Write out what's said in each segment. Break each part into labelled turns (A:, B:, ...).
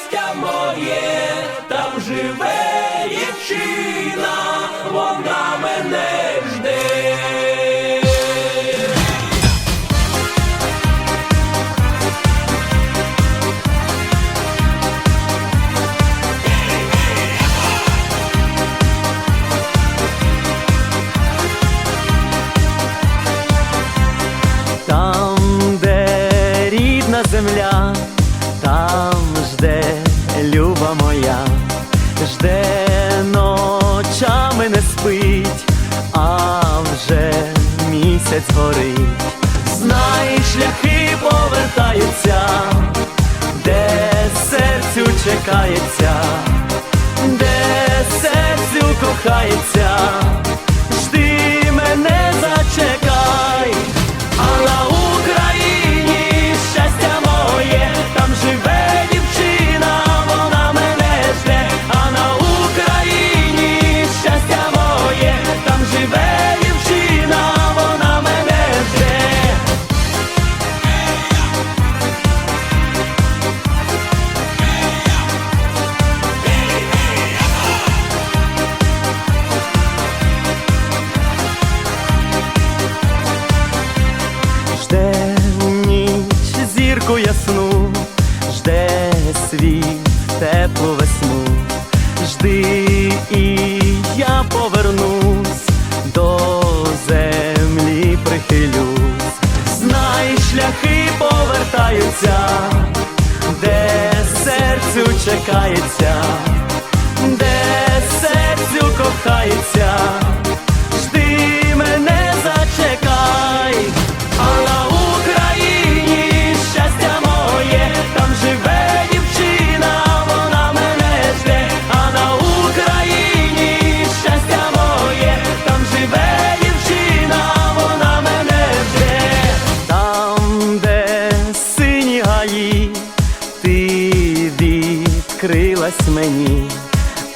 A: щастя моє, там живе дівчина, вона мене жде.
B: Там, рідна земля. жде, ночами не спить, а вже місяць горить, знай, шляхи повертаються, де серцю чекається, де серцю кохається. ранку ясну, жде світ теплу весну, жди і я повернусь, до землі прихилюсь, знай шляхи повертаються, де серцю чекається, де серцю кохається. снилась мені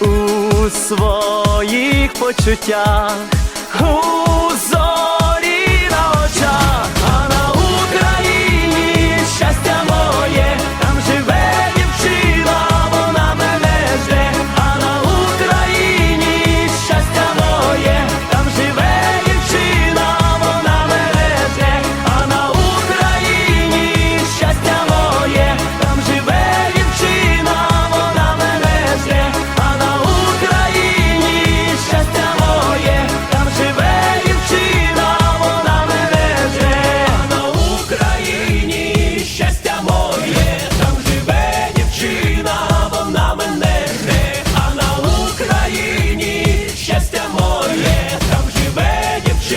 B: у своїх почуттях. у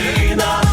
A: Україна.